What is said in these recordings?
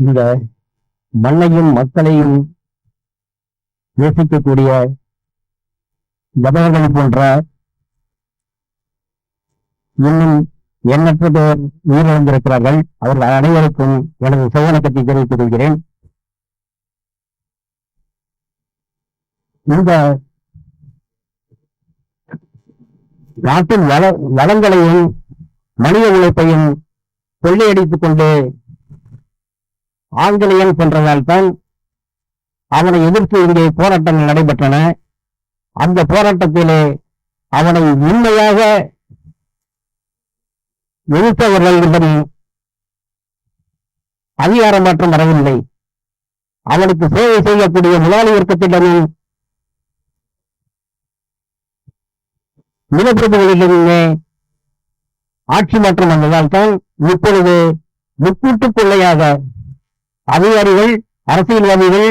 இந்த மண்ணையும் மக்களையும் நேசிக்கக்கூடிய ஜபகர்கள் போன்ற இன்னும் எண்ணற்ற பேர் உயிரிழந்திருக்கிறார்கள். அவர்கள் அனைவருக்கும் எனது சோதனக்கத்தை தெரிவித்துக் கொள்கிறேன். இந்த நாட்டின் வள வளங்களையும் மனித உழைப்பையும் கொள்ளையடித்துக் கொண்டு ஆங்கிலேயன் போன்றதால் தான் அவனை எதிர்த்து இங்கே போராட்டங்கள் நடைபெற்றன. அந்த போராட்டத்திலே அவனை உண்மையாக எதிர்த்தவர்களிடம் அதிகார மாற்றம் வரவில்லை. அவனுக்கு சேவை செய்யக்கூடிய முதலாளி வர்க்கத்திடமும் நிலப்பிரதிகளிடமே ஆட்சி மாற்றம் வந்ததால் தான் இப்பொழுது முக்கூட்டு கொள்ளையாக அதிகாரிகள் அரசியல்வாதிகள்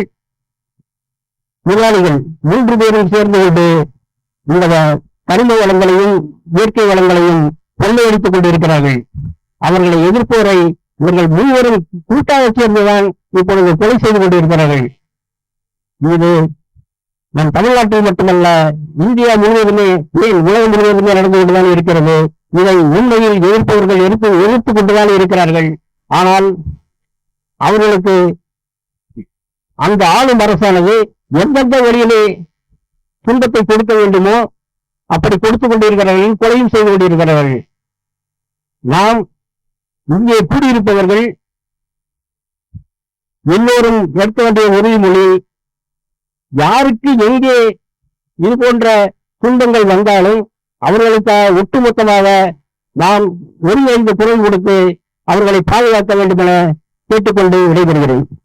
முதலாளிகள் மூன்று பேரும் சேர்ந்து கொண்டு இந்த கனிம வளங்களையும் இயற்கை வளங்களையும் கொள்ளையடித்துக் கொண்டிருக்கிறார்கள். அவர்களை எதிர்ப்போரை இவர்கள் மூவரும் கூட்டாக சேர்ந்துதான் இப்பொழுது கொலை செய்து கொண்டிருக்கிறார்கள். இது நம் தமிழ்நாட்டில் மட்டுமல்ல இந்தியா முழுவதுமே ஏன் உலகம் முழுவதுமே நடந்து கொண்டுதான் இருக்கிறது. இதை உண்மையில் எதிர்ப்பவர்கள் எதிர்த்து எதிர்த்து கொண்டுதான் இருக்கிறார்கள். ஆனால் அவர்களுக்கு அந்த ஆளும் அரசானது எந்தெந்த வழியிலே துன்பத்தை கொடுக்க வேண்டுமோ அப்படி கொடுத்துக் கொண்டிருக்கிறார்கள் கொலையும் செய்து கொண்டிருக்கிறார்கள் நாம் இங்கே கூடியிருப்பவர்கள் எல்லோரும் எடுக்க வேண்டிய உறுதிமொழி யாருக்கு எங்கே இது போன்ற துன்பங்கள் வந்தாலும் அவர்களுக்கு ஒட்டுமொத்தமாக நாம் ஒருங்கிணைந்து குரல் கொடுத்து அவர்களை பாதுகாக்க வேண்டும் என கேட்டுக்கொண்டு விடைபெறுகிறேன்.